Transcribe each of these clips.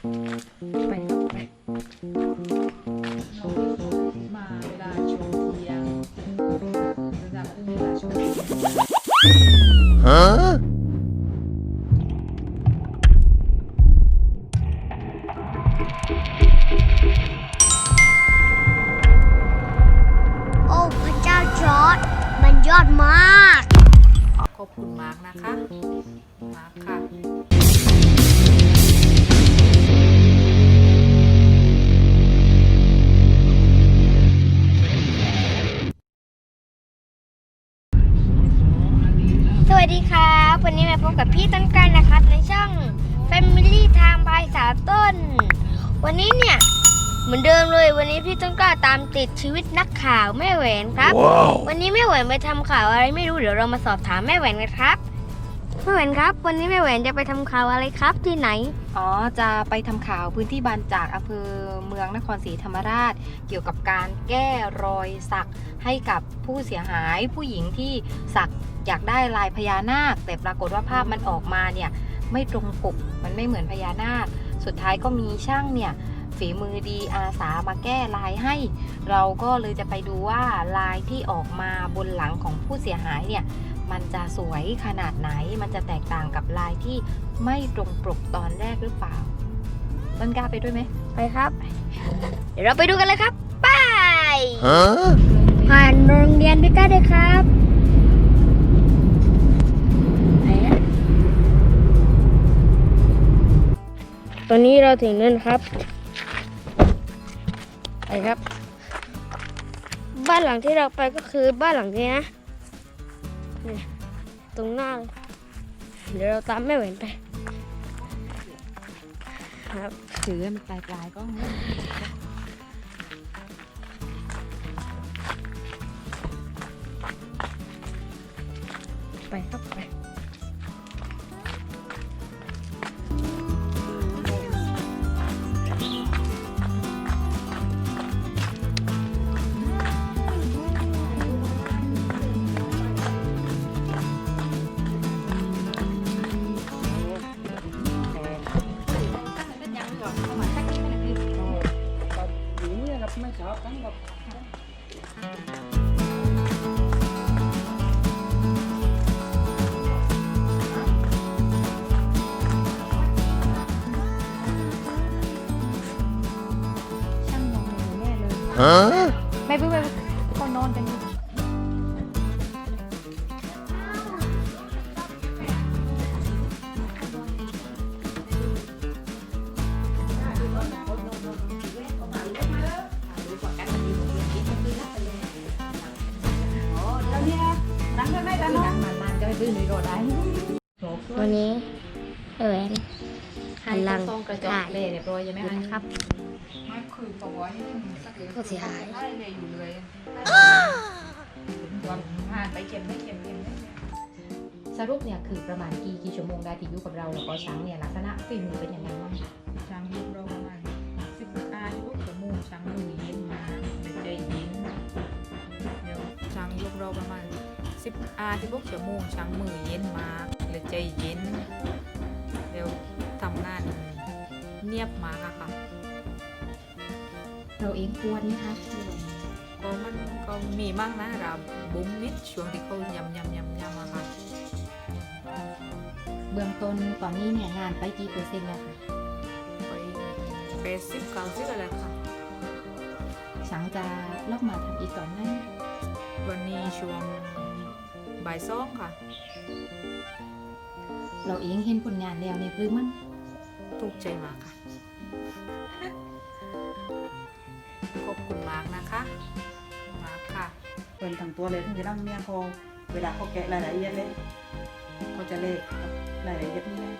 ไปครับไปมาเวลาชมเทียงระดับเวลาโอ้พระเจ้าจอร์ดมันยอดมาก ขอบคุณมากนะคะ มากค่ะ บกับพี่ต้นกันนะครับในช่อง Family Time by สาวต้น วันนี้เนี่ย เหมือนเดิมเลยวันนี้พี่ต้นกล้าตามติดชีวิตนักข่าวแม่แหวนครับ Wow. วันนี้แม่แหวนไปทำข่าวอะไรไม่รู้เดี๋ยวเรามาสอบถามแม่แหวนกันครับ แม่แหวนครับ วันนี้แม่แหวนจะไปทำข่าวอะไรครับที่ไหน อ๋อ จะไปทำข่าวพื้นที่บานจากอำเภอเมืองนครศรีธรรมราช เกี่ยวกับการแก้รอยสักให้กับผู้เสียหายผู้หญิงที่สักอยากได้ลายพญานาค แต่ปรากฏว่าภาพมันออกมาเนี่ยไม่ตรงปกมันไม่เหมือนพญานาค สุดท้ายก็มีช่างเนี่ยฝีมือดีอาสามาแก้ลายให้ เราก็เลยจะไปดูว่าลายที่ออกมาบนหลังของผู้เสียหายเนี่ย มันจะสวยขนาดไหน มันจะแตกต่างกับลายที่ไม่ตรงปกตอนแรกหรือเปล่า ต้นกล้าไปด้วยไหม ไปครับ เดี๋ยวเราไปดูกันเลยครับ ไป Huh? ผ่านโรงเรียนด้วยกันเลยครับตอนนี้เราถึงนั่นครับ ไปครับ บ้านหลังที่เราไปก็คือบ้านหลังนี้นะนี่ ตรงหน้าเลยเดี๋ยวเราตามแม่แหวนไปครับ ถือมันปลายปลายๆก็ แน่เลย Huh? ไม่เพิ่งไปก็นอนกันอยู่วันนี้แม่แหวนให้กำลังต้องกระจกเลยเรียบร้อยใช่ไหมคะนะครับ ไม่คือบอกว่าให้มันสักเดี๋ยวผู้เสียหายได้เลยอยู่เลยวันผ่านไปเข็มไม่เข็มเข็มไม่เข็มสรุปเนี่ยคือประมาณกี่กี่ชั่วโมงได้ที่อยู่กับเราแล้วก็ช้างเนี่ยลักษณะฝีมือเป็นยังไงบ้างช้างยุบเราประมาณสิบอายุชั่วโมงช้างมือเย็นมาเลยใจเย็นเดี๋ยวช้างยุบเราประมาณสิบอาที่พวกชั่วโมงช้างมือเย็นมาเลยใจเย็นเดี๋ยวทำงานเนียบมากค่ะ เราเองกลัวนี่คะก็มันก็มีมากนะเราบุ้มนิดช่วงที่เขายำยำยำยำอะค่ะเบื้องต้นตอนนี้เนี่ยงานไปกี่เปอร์เซ็นต์แล้วคะไปแปดสิบเก้าสิบอะไรค่ะช้างจะลอกมาทำอีกก่อนไหมวันนี้ช่วงบ่ายสองค่ะ เราเองเห็นผลงานแล้วเนี่ยคือมันถูกใจมากค่ะ มาค่ะเป็นทั้งตัวเลยทั้งที่นั่งเนี่ยเขาเวลาเขาแกะรายละเอียดเลยเขาจะเลขรายละเอียดนี่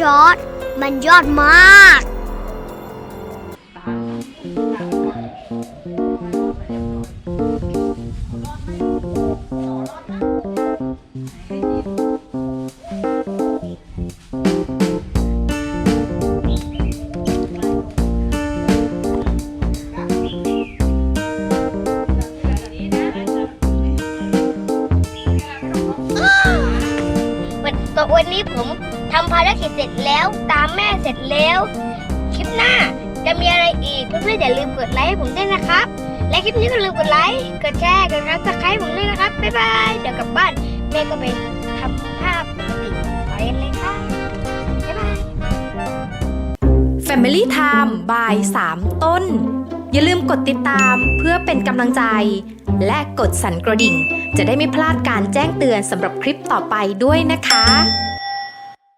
จอร์ดมันยอดมาก วันนี้ผม ทำพารกิจเสร็จแล้วตามแม่เสร็จแล้ว คลิปหน้าจะมีอะไรอีกเพื่อนๆอย่าลืมกดไลค์ให้ผมด้วยนะครับ และคลิปนี้ก็ลืมกดไลค์กดแชร์กดซับสไครต์ผมด้วยนะครับบ๊ายบายเดี๋ยวกลับบ้านแม่ก็ไปทำภาพปกติไปเลยค่ะบ๊ายบาย Family Time บาย3ต้น อย่าลืมกดติดตามเพื่อเป็นกำลังใจ และกดสั่นกระดิ่ง จะได้ไม่พลาดการแจ้งเตือนสำหรับคลิปต่อไปด้วยนะคะ